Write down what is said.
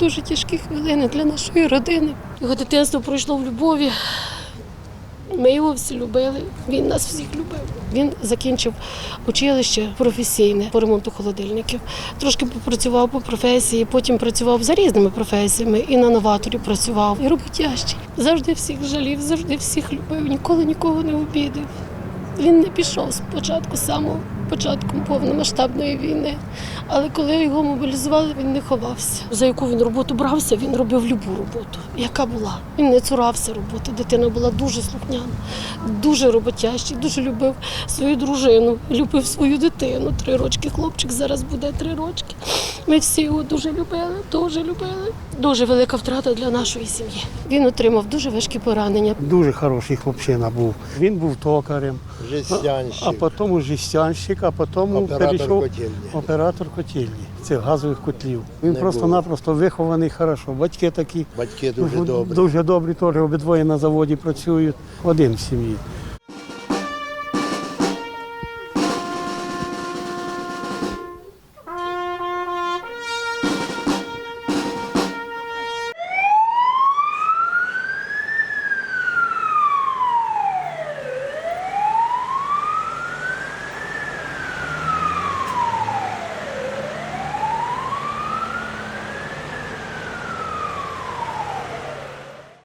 Дуже тяжкі хвилини для нашої родини. Його дитинство пройшло в любові. Ми його всі любили. Він нас всіх любив. Він закінчив училище професійне по ремонту холодильників. Трошки попрацював по професії, потім працював за різними професіями. І на новаторі працював, і роботящий. Завжди всіх жалів, завжди всіх любив, ніколи нікого не обідав. Він не пішов спочатку, самого початку повномасштабної війни. Але коли його мобілізували, він не ховався. За яку він роботу брався, він робив любу роботу, яка була. Він не цурався роботи. Дитина була дуже слухняна, дуже роботящий, дуже любив свою дружину, любив свою дитину. Три рочки хлопчик зараз буде три рочки. Ми всі його дуже любили, дуже любили. Дуже велика втрата для нашої сім'ї. Він отримав дуже важкі поранення. Дуже хороший хлопчина був. Він був токарем, а Жестянщик, потім жестянщик, а потім оператор перейшов котельні. оператор котельні цих газових котлів. Він Не просто-напросто вихований хорошо. Батьки такі Батьки дуже добрі. дуже добрі, теж обидвоє на заводі працюють, один в сім'ї.